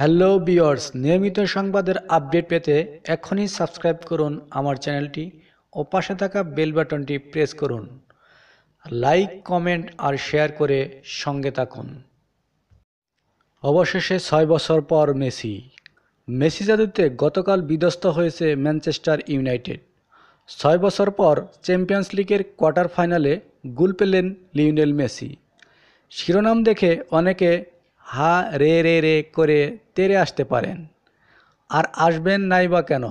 Hello বিয়র্স নিয়মিত সংবাদের update পেতে এখনই সাবস্ক্রাইব করুন আমার চ্যানেলটি ও পাশে থাকা বেল বাটনটি প্রেস করুন। লাইক, কমেন্ট আর শেয়ার করে সঙ্গে থাকুন। অবশেষে ছয় বছর পর মেসি। মেসি জাদুতে গতকাল বিধ্বস্ত হয়েছে ম্যানচেস্টার ইউনাইটেড। ছয় বছর পর চ্যাম্পিয়ন্স লিগের কোয়ার্টার ফাইনালে গোল পেলেন লিওনেল মেসি। শিরোনাম দেখে অনেকে হা, রে রে রে করে তেরে আসতে পারেন। আর আসবেন নাই বা কেন?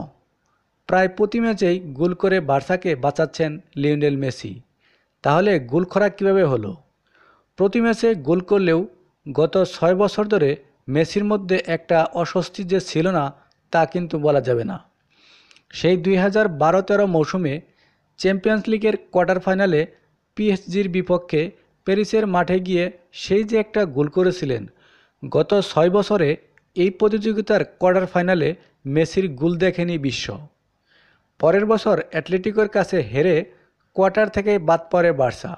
প্রায় প্রতি ম্যাচেই গোল করে বার্সাকে বাঁচাচ্ছেন লিওনেল মেসি। তাহলে গোল খরা কীভাবে হলো? প্রতি ম্যাচে গোল করলেও গত ছয় বছর ধরে মেসির মধ্যে একটা অস্বস্তি যে ছিল না, তা কিন্তু বলা যাবে না। সেই দুই হাজার বারো তেরো মৌসুমে চ্যাম্পিয়ন্স লিগের কোয়ার্টার ফাইনালে পিএসজির বিপক্ষে প্যারিসের মাঠে গিয়ে সেই যে একটা গোল করেছিলেন গত ছয় বছরে এই প্রতিযোগিতার কোয়ার্টার ফাইনালে মেসির গুল দেখেনি বিশ্ব। পরের বছর অ্যাটলেটিকোর কাছে হেরে কোয়ার্টার থেকে বাদ পড়ে বার্সা।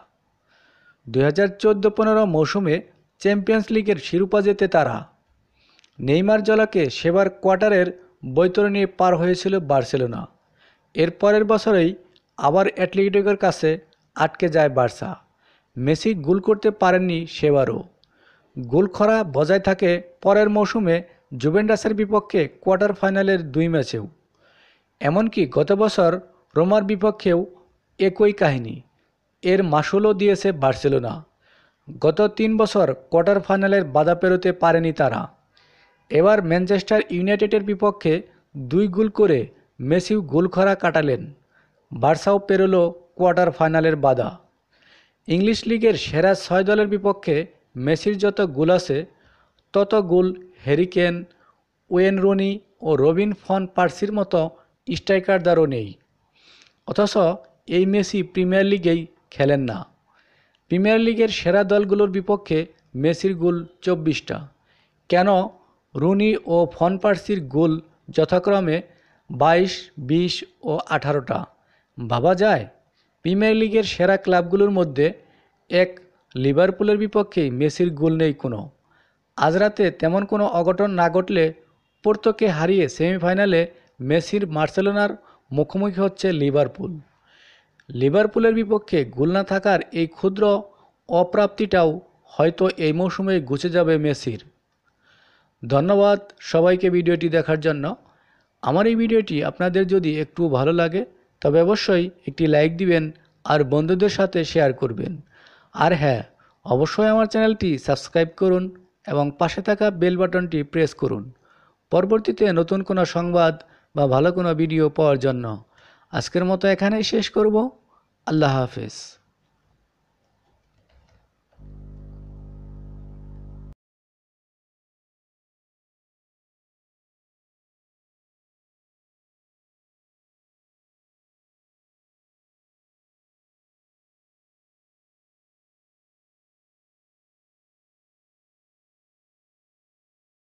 দুই হাজার চোদ্দ পনেরো মৌসুমে চ্যাম্পিয়ন্স লিগের শিরোপা জেতে তারা। নেইমার জলাকে সেবার কোয়ার্টারের বৈতরণী পার হয়েছিল বার্সেলোনা। এর পরের বছরেই আবার অ্যাটলেটিকোর কাছে আটকে যায় বার্সা। মেসি গোল করতে পারেননি সেবারও। গোল খরা বজায় থাকে পরের মৌসুমে জুভেন্টাসের বিপক্ষে কোয়ার্টার ফাইনালের দুই ম্যাচেও। এমনকি গত বছর রোমার বিপক্ষেও একই কাহিনী। এর মাসুলও দিয়েছে বার্সেলোনা। গত তিন বছর কোয়ার্টার ফাইনালের বাধা পেরোতে পারেনি তারা। এবার ম্যানচেস্টার ইউনাইটেডের বিপক্ষে দুই গোল করে মেসিও গোল খরা কাটালেন। বার্সাও পেরোলো কোয়ার্টার ফাইনালের বাধা। ইংলিশ লিগের সেরা ছয় দলের বিপক্ষে মেসির যত গোল আছে, তত goal Harry Kane Wayne Rooney ও রবিন ফন পার্সির মতো স্ট্রাইকারদারও নেই। অথচ এই মেসি প্রিমিয়ার লিগেই খেলেন না। প্রিমিয়ার লিগের সেরা দলগুলোর বিপক্ষে মেসির গোল চব্বিশটা। কেন রুনি ও ফন পার্সির গোল যথাক্রমে বাইশ, বিশ ও আঠারোটা? ভাবা যায়, প্রিমিয়ার লিগের সেরা ক্লাবগুলোর মধ্যে এক লিভারপুলের বিপক্ষেই মেসির গোল নেই কোনো। আজ রাতে তেমন কোনো অঘটন না ঘটলে পোর্তোকে হারিয়ে সেমিফাইনালে মেসির মার্সেলোনার মুখোমুখি হচ্ছে লিভারপুল। লিভারপুলের বিপক্ষে গোল না থাকার এই ক্ষুদ্র অপ্রাপ্তিটাও হয়তো এই মৌসুমে গুছে যাবে মেসির। ধন্যবাদ সবাইকে ভিডিওটি দেখার জন্য। আমার এই ভিডিওটি আপনাদের যদি একটু ভালো লাগে, তবে অবশ্যই একটি লাইক দিবেন আর বন্ধুদের সাথে শেয়ার করবেন। আর হ্যাঁ অবশ্যই আমার চ্যানেলটি সাবস্ক্রাইব করুন এবং পাশে থাকা বেল বাটনটি প্রেস করুন। পরবর্তীতে নতুন কোনো সংবাদ বা ভালো কোনো ভিডিও পাওয়ার জন্য আজকের মতো এখানেই শেষ করব। আল্লাহ হাফেজ।